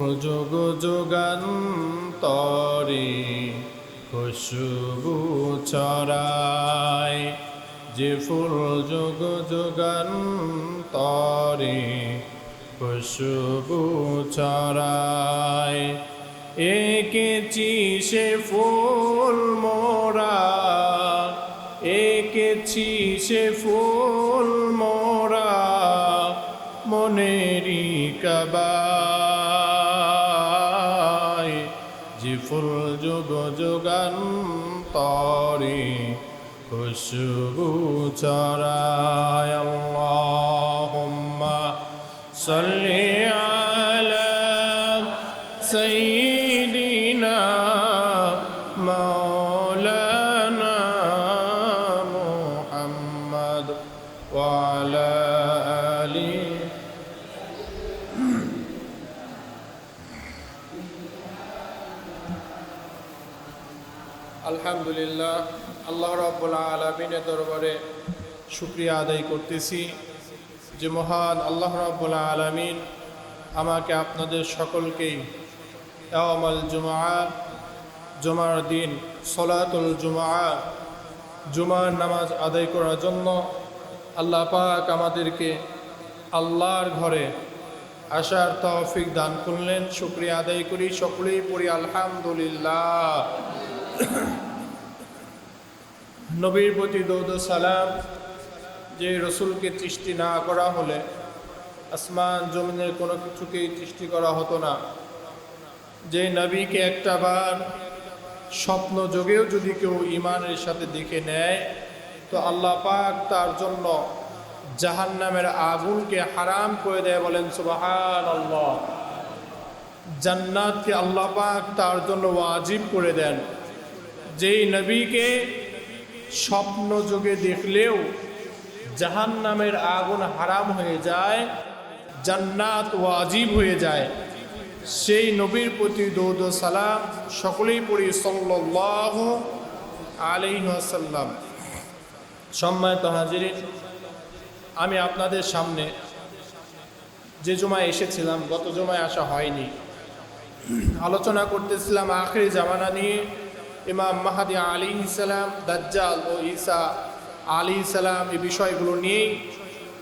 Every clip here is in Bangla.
যোগ যোগান্তরে খুশবু ছড়ায়। যে ফুল যোগ যোগান্তরে খুশবু ছড়ায়। এঁকেছি সে ফুল মোরা, এঁকেছি সে ফুল যে ফুল যোগ যোগান তরে খুশবু চরায় আল্লাহুম্মা সাল্লি আল্লাহ রাব্বুল আলমিনের দরবারে শুক্রিয়া আদায় করতেছি যে মহান আল্লাহ রাব্বুল আলমিন আমাকে আপনাদের সকলকেই ইয়ামাল জুমা জুমার দিন, সলাতুল জুমা জুমার নামাজ আদায় করার জন্য আল্লাহ পাক আমাদেরকে আল্লাহর ঘরে আসার তৌফিক দান করলেন। শুক্রিয়া আদায় করি। সকলেই পড়ি আলহামদুলিল্লাহ। নবীর প্রতি দৌদ সালাম, যে রসুলকে সৃষ্টি না করা হলে আসমান জমিনের কোনো কিছুকেই সৃষ্টি করা হতো না। যে নবীকে একটা বার স্বপ্ন যোগেও যদি কেউ ইমানের সাথে দেখে নেয়, তো আল্লাহ পাক তার জন্য জাহান নামের আগুনকে হারাম করে দেয় বলেন সুবাহান আল্লাহ জান্নাতকে আল্লাহ পাক তার জন্য ওয়াজিব করে দেন। যেই নবীকে স্বপ্ন যোগে দেখলেও জাহান নামের আগুন হারাম হয়ে যায়, জান্নাত ওয়াজিব হয়ে যায়। সেই নবীর প্রতি দৌদ সালাম সকলেই পড়ি সাল্লাহ আলাইসাল্লাম সম্মানিত হাজিরিন, আমি আপনাদের সামনে যে জমায় এসেছিলাম, গত জমায় আসা হয়নি। আলোচনা করতেছিলাম আখরি জামানা নিয়ে। ইমাম মাহাদি আলী ইসালাম দাজ্জাল ও ঈসা আলী ইসালাম এই বিষয়গুলো নিয়েই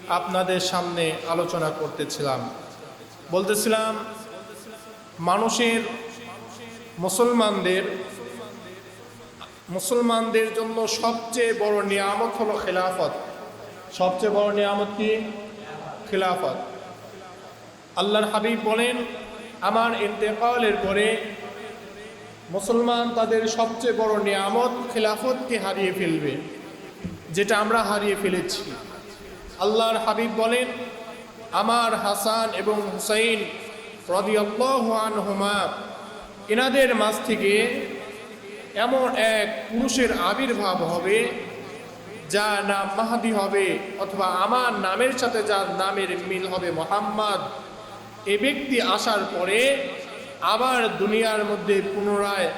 আপনাদের সামনে আলোচনা করতেছিলাম। বলতেছিলাম, মানুষের, মুসলমানদের মুসলমানদের জন্য সবচেয়ে বড় নিয়ামত হলো খেলাফত। সবচেয়ে বড় নিয়ামত কি? খেলাফত। আল্লাহর হাবিব বলেন, আমার ইন্তেকালের পরে মুসলমান তাদের সবচেয়ে বড় নিয়ামত খেলাফতকে হারিয়ে ফেলবে, যেটা আমরা হারিয়ে ফেলেছি। আল্লাহর হাবিব বলেন, আমার হাসান এবং হুসাইন রদিয়াল্লাহুমা এনাদের মাঝ থেকে এমন এক পুরুষের আবির্ভাব হবে যা নাম মাহাদি হবে অথবা আমার নামের সাথে যার নামের মিল হবে মোহাম্মদ। এ ব্যক্তি আসার পরে আবার দুনিয়ার মধ্যে পুনরায়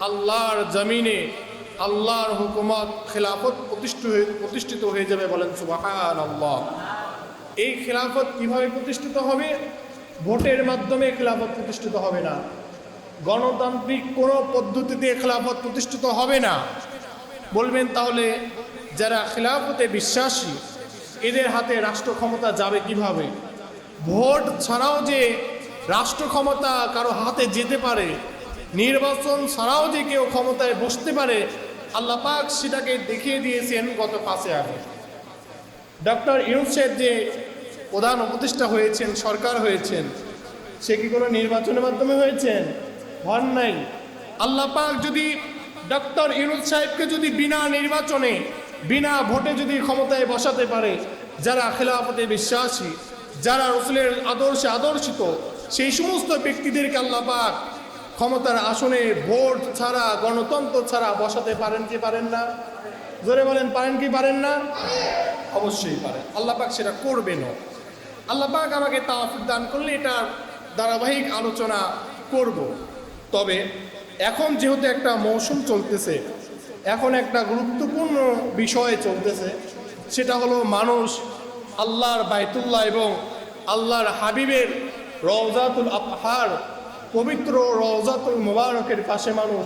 আল্লাহর জমিনে আল্লাহর হুকুমত খেলাফত প্রতিষ্ঠিত হয়ে প্রতিষ্ঠিত হয়ে যাবে বলেন সুবাহান আল্লাহ এই খেলাফত কীভাবে প্রতিষ্ঠিত হবে? ভোটের মাধ্যমে খেলাফত প্রতিষ্ঠিত হবে না। গণতান্ত্রিক কোনো পদ্ধতিতে খেলাফত প্রতিষ্ঠিত হবে না। বলবেন তাহলে যারা খেলাফতে বিশ্বাসী, এদের হাতে রাষ্ট্র ক্ষমতা যাবে কীভাবে? ভোট ছাড়াও যে রাষ্ট্র ক্ষমতা কারও হাতে যেতে পারে, নির্বাচন ছাড়াও যে কেউ ক্ষমতায় বসতে পারে, আল্লাহ পাক সেটাকে দেখিয়ে দিয়েছেন গত পাঁচে আগে ডক্টর ইউনুসের যে প্রধান উপদেষ্টা হয়েছেন, সরকার হয়েছেন, সে কি কোনো নির্বাচনের মাধ্যমে হয়েছেন? হন নাই। আল্লাহ পাক যদি ডক্টর ইউনুস সাহেবকে যদি বিনা নির্বাচনে, বিনা ভোটে যদি ক্ষমতায় বসাতে পারে, যারা খেলাফতে বিশ্বাসী, যারা রসুলের আদর্শে আদর্শিত সেই সমস্ত ব্যক্তিদেরকে আল্লাহ পাক ক্ষমতার আসনে ভোট ছাড়া, গণতন্ত্র ছাড়া বসাতে পারেন কি পারেন না? জোরে বলেন, পারেন কি পারেন না? অবশ্যই পারেন। আল্লাহ পাক সেটা করবেনও। আল্লাহ পাক আমাকে তাওয়াফিক দান করলে এটা ধারাবাহিক আলোচনা করব। তবে এখন যেহেতু একটা মৌসুম চলতেছে, এখন একটা গুরুত্বপূর্ণ বিষয় চলতেছে, সেটা হলো মানুষ আল্লাহর বাইতুল্লাহ এবং আল্লাহর হাবিবের রওজাতুল আফহার পবিত্র রওজাতুল মোবারকের পাশে মানুষ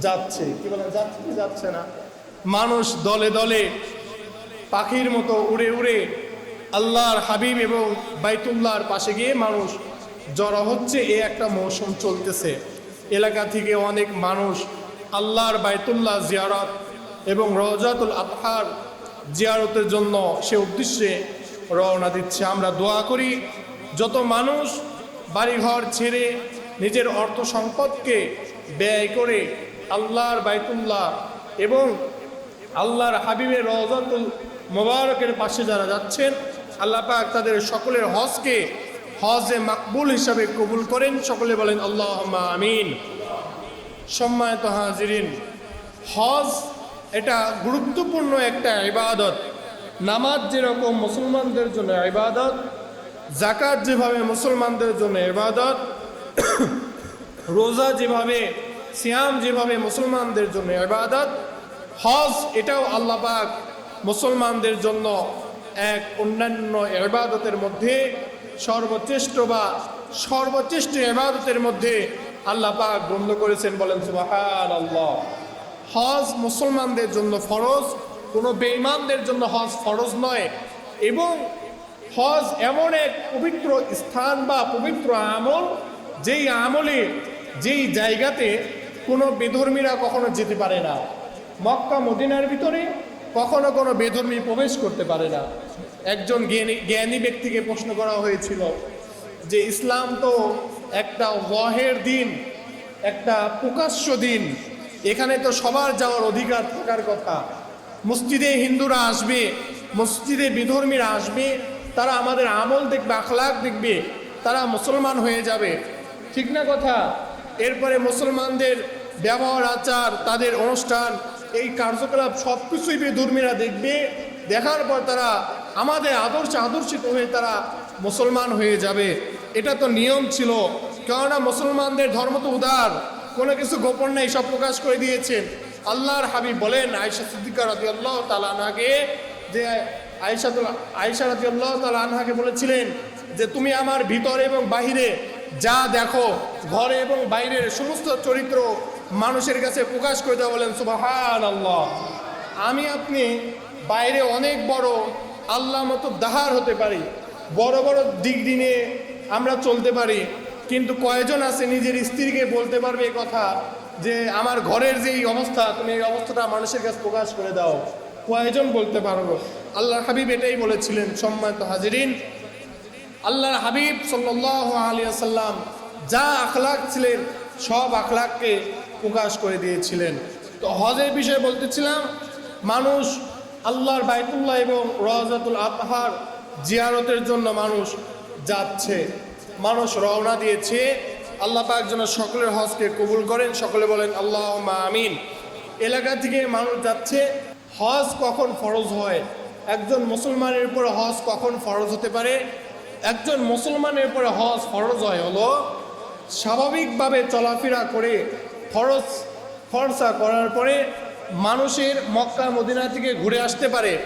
যাচ্ছে। কি বলেন যাচ্ছে কি যাচ্ছে না? মানুষ দলে দলে পাখির মতো উড়ে উড়ে আল্লাহর হাবিব এবং বাইতুল্লাহর পাশে গিয়ে মানুষ জড়ো হচ্ছে। এ একটা মৌসুম চলতেছে। এলাকা থেকে অনেক মানুষ আল্লাহর বাইতুল্লাহ জিয়ারত এবং রওজাতুল আতহার জিয়ারতের জন্য সে উদ্দেশ্যে রওনা দিচ্ছে। আমরা দোয়া করি যত মানুষ বাড়িঘর ছেড়ে নিজের অর্থ সম্পদকে ব্যয় করে আল্লাহর বাইতুল্লাহ এবং আল্লাহর হাবিবের রওজাতুল মোবারকের পাশে যারা যাচ্ছেন, আল্লাহ পাক তাদের সকলের হজকে হজে মাকবুল হিসাবে কবুল করেন। সকলে বলেন আল্লাহ আমিন। সম্মানিত হাজিরিন, হজ এটা গুরুত্বপূর্ণ একটা ইবাদত। নামাজ যেরকম মুসলমানদের জন্য ইবাদত জাকাত যেভাবে মুসলমানদের জন্য এবাদত রোজা যেভাবে, সিয়াম যেভাবে মুসলমানদের জন্য এবাদত হজ এটাও আল্লাহ পাক মুসলমানদের জন্য এক অন্যান্য এবাদতের মধ্যে সর্বশ্রেষ্ঠ বা সর্বশ্রেষ্ঠ এবাদতের মধ্যে আল্লাহ পাক গণ্য করেছেন বলেন সুবাহান আল্লাহ হজ মুসলমানদের জন্য ফরজ, কোনো বেঈমানদের জন্য হজ ফরজ নয়। এবং হজ এমন এক পবিত্র স্থান বা পবিত্র আমল, যেই আমলে, যেই জায়গাতে কোনো বেধর্মীরা কখনো যেতে পারে না। মক্কা, মদিনার ভিতরে কখনো কোনো বেধর্মী প্রবেশ করতে পারে না। একজন জ্ঞানী জ্ঞানী ব্যক্তিকে প্রশ্ন করা হয়েছিল যে, ইসলাম তো একটা ওয়াহের দিন, একটা প্রকাশ্য দিন। এখানে তো সবার যাওয়ার অধিকার থাকার কথা। মসজিদে হিন্দুরা আসবে, মসজিদে বিধর্মীরা আসবে তারা আমাদের আমল দেখবে আখলাক দেখবে, তারা মুসলমান হয়ে যাবে। ঠিক না কথা? এরপরে মুসলমানদের ব্যবহার, আচার, তাদের অনুষ্ঠান, এই কার্যকলাপ সব কিছুই বেধর্মীরা দেখবে। দেখার পর তারা আমাদের আদর্শে আদর্শিত হয়ে তারা মুসলমান হয়ে যাবে। এটা তো নিয়ম ছিল। কেননা মুসলমানদের ধর্ম তো উদার। কোনো কিছু গোপন নেই, সব প্রকাশ করে দিয়েছেন। আল্লাহর হাবিব বলেন আয়সা সিদ্দিকা রাজি আল্লাহ তালানাকে যে আয়সাতুল আয়সা রাজি আল্লাহ তালানহাকে বলেছিলেন যে, তুমি আমার ভিতরে এবং বাহিরে যা দেখো, ঘরে এবং বাইরের সমস্ত চরিত্র মানুষের কাছে প্রকাশ করে দেওয়া বলেন সুবাহান আল্লাহ আমি আপনি বাইরে অনেক বড় আল্লাহ মতো দাহার হতে পারি। বড় বড় ডিগ্রি নিয়ে আমরা চলতে পারি। কিন্তু কয়জন আছে নিজের স্ত্রীকে বলতে পারবে এ কথা যে, আমার ঘরের যে এই অবস্থা, তুমি এই অবস্থাটা মানুষের কাছে প্রকাশ করে দাও। কয়জন বলতে পারব? আল্লাহ হাবিব এটাই বলেছিলেন, সম্মানিত হাজিরিন। আল্লাহর হাবিব সাল্লাহ আলিয়া সাল্লাম যা আখলাক ছিলেন, সব আখলাককে প্রকাশ করে দিয়েছিলেন। তো হজের বিষয়ে বলতেছিলাম, মানুষ আল্লাহর বাইতুল্লাহ এবং রওজাতুল আতহার জিয়ারতের জন্য মানুষ যাচ্ছে। মানুষ রওনা দিয়েছে। আল্লাহ পাক যেন সকলের হজকে কবুল করেন। সকলে বলেন আল্লাহ আমিন। এলাকা থেকে মানুষ যাচ্ছে। হজ কখন ফরজ হয়? একজন মুসলমানের উপরে হজ কখন ফরজ হতে পারে? একজন মুসলমানের উপরে হজ ফরজ হয় হলো স্বাভাবিকভাবে চলাফেরা করে খরচ খরচা করার পরে মানুষের মক্কা, মদিনা থেকে ঘুরে আসতে পারে।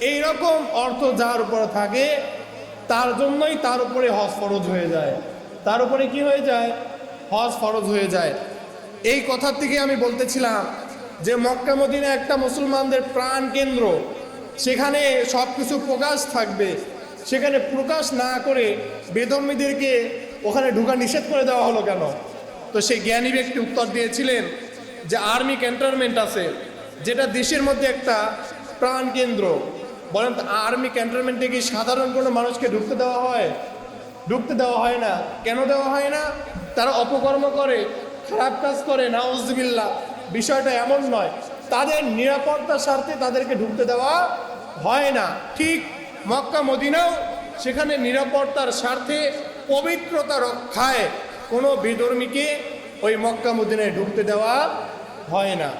এই রকম অর্থ যার উপরে থাকে, তার জন্যই তার উপরে হজ ফরজ হয়ে যায়। তার উপরে কি হয়ে যায়? হজ ফরজ হয়ে যায়। এই কথার থেকে আমি বলতেছিলাম যে মক্কা, মদিনা একটা মুসলমানদের প্রাণ কেন্দ্র সেখানে সব কিছু প্রকাশ থাকবে। সেখানে প্রকাশ না করে বেধর্মীদেরকে ওখানে ঢুকা নিষেধ করে দেওয়া হলো কেন? তো সেই জ্ঞানী ব্যক্তি উত্তর দিয়েছিলেন যে আর্মি ক্যান্টনমেন্ট আছে, যেটা দেশের মধ্যে একটা প্রাণ কেন্দ্র। বলেন আর্মি ক্যান্টনমেন্টে কি সাধারণ কোনো মানুষকে ঢুকতে দেওয়া হয়? ঢুকতে দেওয়া হয় না। কেন দেওয়া হয় না? তারা অপকর্ম করে, খারাপ কাজ করে নাউজবিল্লা বিষয়টা এমন নয়। তাদের নিরাপত্তার স্বার্থে তাদেরকে ঢুকতে দেওয়া হয় না। ঠিক মক্কা মদিনাও সেখানে নিরাপত্তার স্বার্থে পবিত্রতা রক্ষায় কোনো বিধর্মীকে ওই মক্কা মদিনায় ঢুকতে দেওয়া হয় না।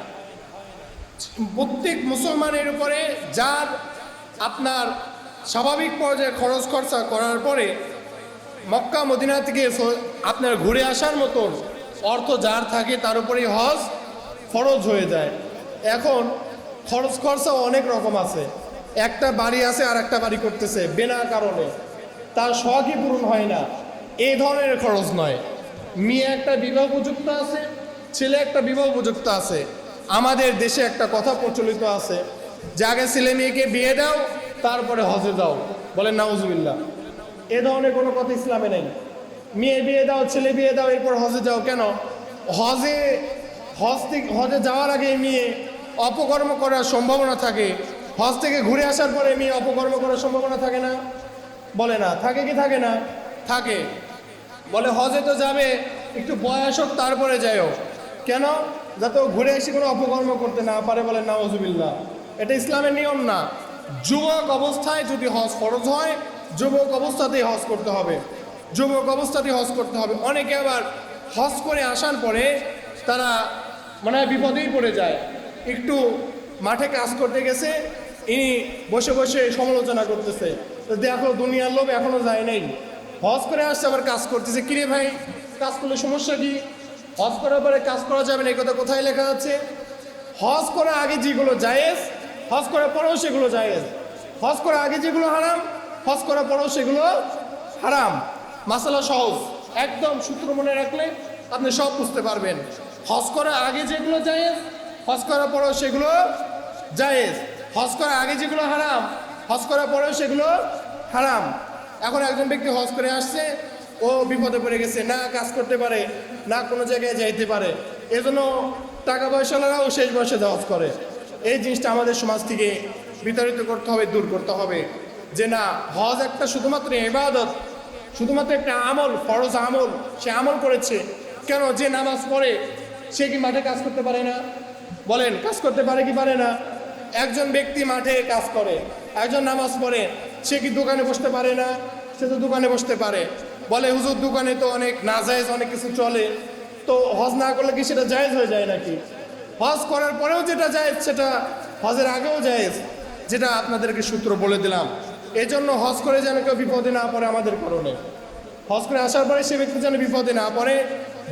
প্রত্যেক মুসলমানের উপরে যার আপনার স্বাভাবিক পর্যায়ে খরচ খরচা করার পরে মক্কা মদিনা থেকে আপনার ঘুরে আসার মতন অর্থ যার থাকে তার উপরেই হজ ফরজ হয়ে যায়। এখন খরচ খরচা অনেক রকম আছে। একটা বাড়ি আছে আর একটা বাড়ি করতেছে, বিনা কারণে। তার শখই পূরণ হয় না। এই ধরনের খরচ নয়। মেয়ে একটা বিবাহ উপযুক্ত আছে, ছেলে একটা বিবাহ উপযুক্ত আছে। আমাদের দেশে একটা কথা প্রচলিত আছে, যে আগে ছেলে মেয়েকে বিয়ে দাও, তারপরে হজে দাও বলে নাউজুবিল্লাহ। এ ধরনের কোনো কথা ইসলামে নেই। মেয়ে বিয়ে দাও, ছেলে বিয়ে দাও, এরপর হজে যাও কেন? হজে, হজ হজে যাওয়ার আগে মেয়ে অপকর্ম করার সম্ভাবনা থাকে। হজ থেকে ঘুরে আসার পরে মেয়ে অপকর্ম করার সম্ভাবনা থাকে না? বলে না। থাকে কি থাকে না? থাকে। বলে হজে তো যাবে, একটু বয়স হোক তারপরে যাইও কেন? যাতে ঘুরে এসে কোনো অপকর্ম করতে না পারে বলে নাওজুবিল্লাহ। এটা ইসলামের নিয়ম না। যুবক অবস্থায় যদি হজ ফরজ হয়, যুবক অবস্থাতেই হজ করতে হবে। যুবক অবস্থাতেই হজ করতে হবে। অনেকে আবার হজ করে আসার পরে তারা মানে বিপদেই পড়ে যায়। একটু মাঠে কাজ করতে গেছে ইনি বসে বসে সমালোচনা করতেছে। দেখো, দুনিয়ার লোভ এখনও যায় নাই। হজ করে আসছে, আবার কাজ করতেছে। কিরে ভাই, কাজ করলে সমস্যা কি? হজ করার পরে কাজ করা যাবে না, এই কথা কোথায় লেখা আছে? হজ করার আগে যেগুলো জায়েজ, হজ করার পরেও সেগুলো জায়েজ। হজ করার আগে যেগুলো হারাম, হজ করার পরেও সেগুলো হারাম। মাসালা সহজ। একদম সূত্র মনে রাখলে আপনি সব বুঝতে পারবেন। হজ করার আগে যেগুলো জায়েজ, হজ করার পরেও সেগুলো জায়েজ। হজ করার আগে যেগুলো হারাম, হজ করার পরেও সেগুলো হারাম। এখন একজন ব্যক্তি হজ করে আসছে, ও বিপদে পড়ে গেছে, না কাজ করতে পারে, না কোনো জায়গায় যাইতে পারে। এজন্য টাকা পয়সাওয়ালারাও শেষ বয়সে হজ করে। এই জিনিসটা আমাদের সমাজ থেকে বিতাড়িত করতে হবে, দূর করতে হবে। যে না, হজ একটা শুধুমাত্র ইবাদত, শুধুমাত্র একটা আমল, ফরজ আমল, সে আমল করেছে। কেন? যে নামাজ পড়ে, সে কি মাঠে কাজ করতে পারে না? বলেন, কাজ করতে পারে কি পারে না? একজন ব্যক্তি মাঠে কাজ করে, একজন নামাজ পড়ে, সে কি দোকানে বসতে পারে না? সে তো দোকানে বসতে পারে। বলে, হুজুর, দোকানে তো অনেক নাজায়েজ, অনেক কিছু চলে। তো হজ না করলে কি সেটা জায়েজ হয়ে যায় নাকি? হজ করার পরেও যেটা জায়েজ, সেটা হজের আগেও জায়েজ, যেটা আপনাদেরকে সূত্র বলে দিলাম। এই জন্য হজ করে যেন কেউ বিপদে না পড়ে আমাদের কারণে। হজ করে আসার পরে সে ব্যক্তি যেন বিপদে না পড়ে,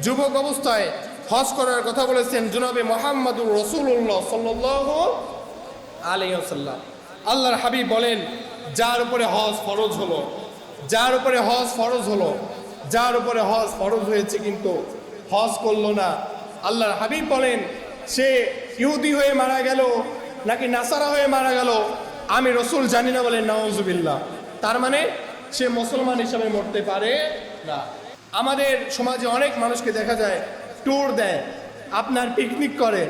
যুবক অবস্থায় হজ করার কথা বলেছেন জুনাবে মোহাম্মদুর রসুল্লাহ সাল্লাহ আলাইসাল্লাম আল্লাহর হাবিব বলেন, যার উপরে হজ ফরজ হলো, যার উপরে হজ ফরজ হলো, যার উপরে হজ ফরজ হয়েছে কিন্তু হজ করল না। আল্লাহর হাবিব বলেন, সে ইহুদি হয়ে মারা গেল, নাকি নাসারা হয়ে মারা গেল? আমি রসুল জানি না বলেন নওয়াজুবিল্লাহ তার মানে সে মুসলমান হিসাবে মরতে পারে না। আমাদের সমাজে অনেক মানুষকে দেখা যায়, ট্যুর দেয়, আপনার পিকনিক করে,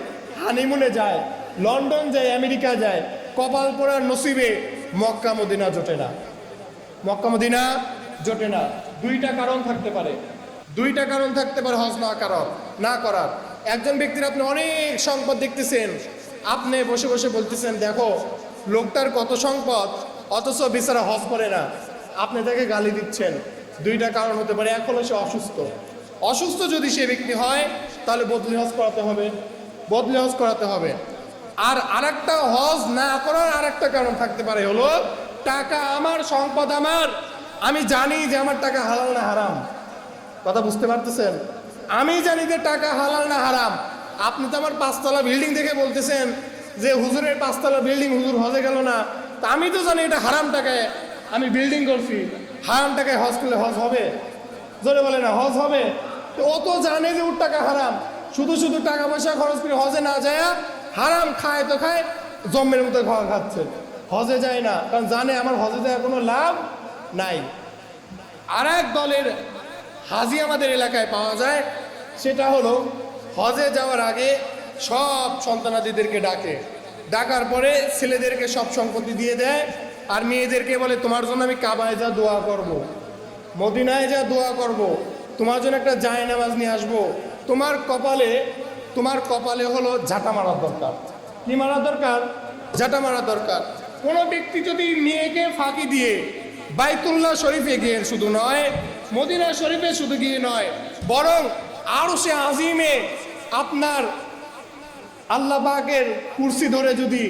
হানিমুনে যায় লন্ডন যায়, আমেরিকা যায়, কপাল পড়ার নসিবে মক্কা মদিনা জোটে না। মক্কা মদিনা জোটে না। দুইটা কারণ থাকতে পারে। দুইটা কারণ থাকতে পারে, হজ না কারণ না করার। একজন ব্যক্তির আপনি অনেক সম্পদ দেখতেছেন, আপনি বসে বসে বলতেছেন, দেখো, লোকটার কত সম্পদ অথচ বিচারা হজ করে না। আপনি তাকে গালি দিচ্ছেন। দুইটা কারণ হতে পারে। এক হলো সে অসুস্থ। অসুস্থ যদি সে ব্যক্তি হয়, তাহলে বদলি হজ করাতে হবে। বদলি হজ করাতে হবে। আর আরেকটা হজ না করার আরেকটা কারণ থাকতে পারে হলো, টাকা আমার, সম্পদ আমার। আমি জানি যে আমার টাকা হালাল না হারাম। কথা বুঝতে পারতেছেন? আমি জানি যে টাকা হালাল না হারাম। আপনি তো আমার পাঁচতলা বিল্ডিং দেখে বলতেছেন যে হুজুরের পাঁচতলা বিল্ডিং হুজুর হজে গেল না। তা আমি তো জানি এটা হারাম টাকায় আমি বিল্ডিং করছি। হারাম টাকায় হজ করলে হজ হবে? জোরে বলে না, হজ হবে? ও তো জানে যে ওর টাকা হারাম। শুধু শুধু টাকা পয়সা খরচ করে হজে না যায় হারাম খায় তো খায়, জম্মের মতো খাওয়া খাচ্ছে হজে যায় না, কারণ জানে আমার হজে যাওয়ার কোনো লাভ নাই আর এক দলের হাজি আমাদের এলাকায় পাওয়া যায়, সেটা হলো হজে যাওয়ার আগে সব সন্তানাদিদেরকে ডাকে ডাকার পরে ছেলেদেরকে সব সম্পত্তি দিয়ে দেয়, আর মেয়েদেরকে বলে, তোমার জন্য আমি কাবায় যা দোয়া করব। মদিনায় যা দোয়া করব। তোমার জন্য একটা জায় নামাজ নিয়ে আসব, তোমার কপালে তোমার কপালে হলো ঝাঁটা মারার দরকার। কি মারার দরকার? ঝাঁটা মারার দরকার। কোনো ব্যক্তি যদি মেয়েকে ফাঁকি দিয়ে বাইতুল্লাহ শরীফে গিয়ে শুধু নয় মদিনা শরীফে শুধু গিয়ে নয় বরং আরও সে আজিমে আপনার আল্লাহ পাকের কুর্সি ধরে যদি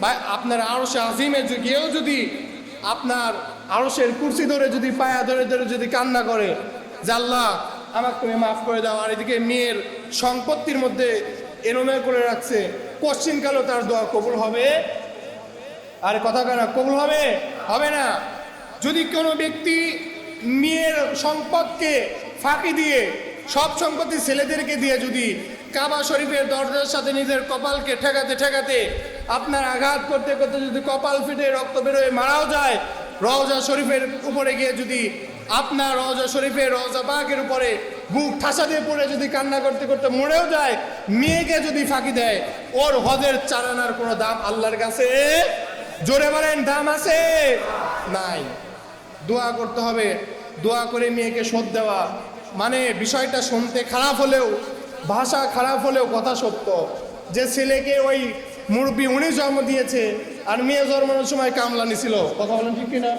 বা আপনার আরশে আজিমে যে গিয়েও যদি আপনার আরশের কুর্সি ধরে যদি পায়া ধরে ধরে যদি কান্না করে যে আল্লাহ আমাকে তুমি মাফ করে দাও আর এদিকে মেয়ের সম্পত্তির মধ্যে এনোমে করে রাখছে। কোশ্চিনকালও তার দোয়া কবুল হবে। আর কথা কেনা কবুল হবে? হবে না। যদি কোনো ব্যক্তি মেয়ের সম্পদকে ফাঁকি দিয়ে, সব সম্পত্তি ছেলেদেরকে দিয়ে যদি কাবা শরীফের দরজার সাথে নিজের কপালকে ঠেকাতে ঠেকাতে আপনার আঘাত করতে করতে যদি কপাল ফিটে রক্ত বেরোয়, মারাও যায়, রওজা শরীফের উপরে গিয়ে যদি আপনার রওজা শরীফের রওজা পাকের উপরে বুক ঠাসা দিয়ে পড়ে যদি কান্না করতে করতে মরেও যায়, মেয়েকে যদি ফাঁকি দেয়, ওর হজের চারানার কোনো দাম আল্লাহর কাছে? জোরে বলেন, দাম আছে? নাই। দোয়া করতে হবে। দোয়া করে মেয়েকে শোধ দেওয়া। মানে বিষয়টা শুনতে খারাপ হলেও, ভাষা খারাপ হলেও কথা সত্য। যে ছেলেকে ওই মুরব্বী উনি জন্ম দিয়েছে, আর মেয়ে জন্মানোর সময় কামলা নিছিল। কথা বলেন ঠিক কিনা?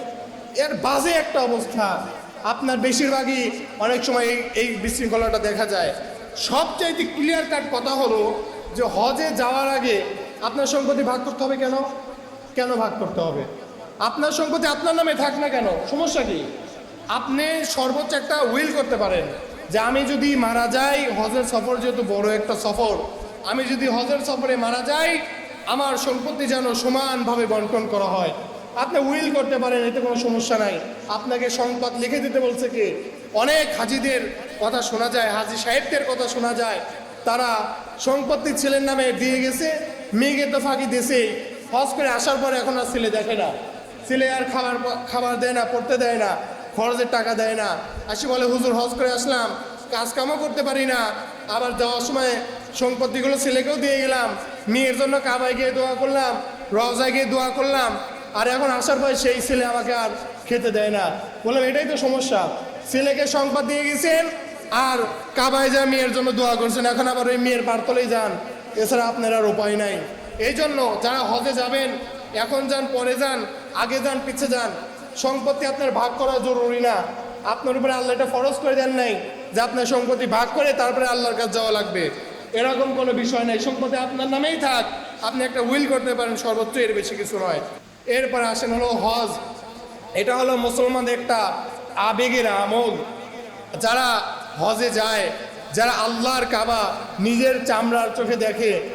এর বাজে একটা অবস্থা। আপনার বেশিরভাগই অনেক সময় এই বিশৃঙ্খলাটা দেখা যায়। সবচাইতে ক্লিয়ার কাট কথা হলো যে হজে যাওয়ার আগে আপনার সম্পত্তি ভাগ করতে হবে কেন? কেন ভাগ করতে হবে? আপনার সম্পত্তি আপনার নামে থাক না কেন? সমস্যা কি? আপনি সর্বোচ্চ একটা উইল করতে পারেন যে আমি যদি মারা যাই, হজের সফর যেহেতু বড় একটা সফর, আমি যদি হজের সফরে মারা যাই, আমার সম্পত্তি যেন সমানভাবে বন্টন করা হয়। আপনি উইল করতে পারেন, এতে কোনো সমস্যা নাই। আপনাকে সংবাদ লিখে দিতে বলছে কে? অনেক হাজিদের কথা শোনা যায়, হাজি সাহেবদের কথা শোনা যায়। তারা সম্পত্তি ছেলের নামে দিয়ে গেছে, মেয়েকে তো ফাঁকি দিয়েছে। হজ করে আসার পরে এখন আর ছেলে দেখে না। ছেলে আর খাবার খাবার দেয় না, পড়তে দেয় না, খরচের টাকা দেয় না। আসি বলে, হুজুর, হজ করে আসলাম কাজ কামও করতে পারি না। আবার যাওয়ার সময় সম্পত্তিগুলো ছেলেকেও দিয়ে গেলাম। মেয়ের জন্য কাবায় গিয়ে দোয়া করলাম, রওজায় গিয়ে দোয়া করলাম। আর এখন আসার পরে সেই ছেলে আমাকে আর খেতে দেয় না। বললাম, এটাই তো সমস্যা। ছেলেকে সংবাদ দিয়ে গেছেন আর কাবায় যা মেয়ের জন্য দোয়া করছেন, এখন আবার ওই মেয়ের পারতলেই যান। এছাড়া আপনার আর উপায় নাই। এই জন্য যারা হজে যাবেন, এখন যান, পরে যান, আগে যান, পিছে যান। সম্পত্তি আপনার ভাগ করা জরুরি না। আপনার উপরে আল্লাহ এটা ফরজ করে দেন নাই যে আপনার সম্পত্তি ভাগ করে তারপরে আল্লাহর কাছে যাওয়া লাগবে। এরকম কোনো বিষয় নাই। সম্পত্তি আপনার নামেই থাক। আপনি একটা উইল করতে পারেন, সর্বোচ্চ এর বেশি কিছু নয়। এরপরে আসেন হলো হজ। এটা হলো মুসলমানদের একটা আবেগের আমল। যারা হজে যায়, যারা আল্লাহর কাবা নিজের চামড়ার চোখে দেখে,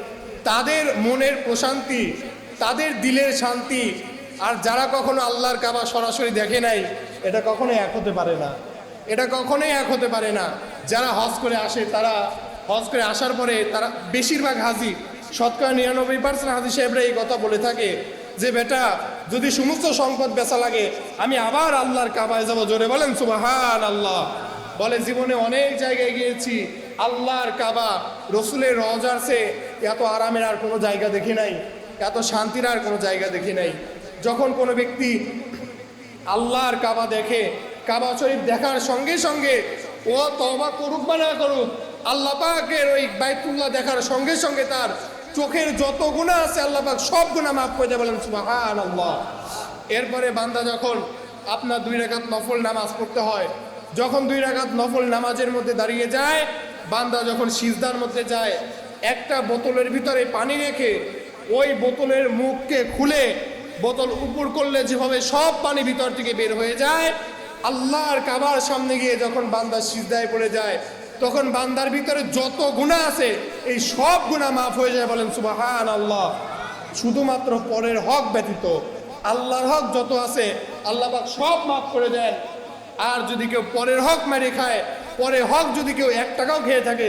তাদের মনের প্রশান্তি, তাদের দিলের শান্তি, আর যারা কখনো আল্লাহর কাবা সরাসরি দেখে নাই, এটা কখনোই এক হতে পারে না। এটা কখনোই এক হতে পারে না। যারা হজ করে আসে, তারা হজ করে আসার পরে তারা বেশিরভাগ হাজি, শতকরা নিরানব্বই পার্সেন্ট হাজি সাহেবরা এই কথা বলে থাকে যে বেটা, যদি সমস্ত সম্পদ বেচা লাগে, আমি আবার আল্লাহর কাবায় যাব। জোরে বলেন সুবাহান আল্লাহ বলে, জীবনে অনেক জায়গায় গিয়েছি, আল্লাহর কাবা, রসুলের রজার সে এত আরামের আর কোনো জায়গা দেখি নাই, এত শান্তির আর কোনো জায়গা দেখি নাই। যখন কোনো ব্যক্তি আল্লাহর কাবা দেখে, কাবা শরীফ দেখার সঙ্গে সঙ্গে, ও তবা করুক বা না করুক, আল্লাহ পাকের ওই বাইতুল্লাহ দেখার সঙ্গে সঙ্গে তার চোখের যত গুণা আছে আল্লাহ পাক সব গুণা মাফ করে দেয় বলেন সুবাহান আল্লাহ এরপরে বান্দা যখন আপনার দুই রাকাত নফল নামাজ পড়তে হয়, যখন দুই রাকাত নফল নামাজের মধ্যে দাঁড়িয়ে যায়, বান্দা যখন সিজদার মধ্যে যায়, একটা বোতলের ভিতরে পানি রেখে ওই বোতলের মুখকে খুলে বোতল উপর করলে যেভাবে সব পানি ভিতর থেকে বের হয়ে যায়, আল্লাহর কাবার সামনে গিয়ে যখন বান্দা সিজদায় পড়ে যায় তখন বান্দার ভিতরে যত গুণা আছে, এই সব গুণা মাফ হয়ে যায় বলেন সুবাহান আল্লাহ শুধুমাত্র পরের হক ব্যতীত আল্লাহর হক যত আছে, আল্লাহ সব মাফ করে দেন। আর যদি কেউ পরের হক মেরে খায় পরে হক যদি কেউ এক টাকাও খেয়ে থাকে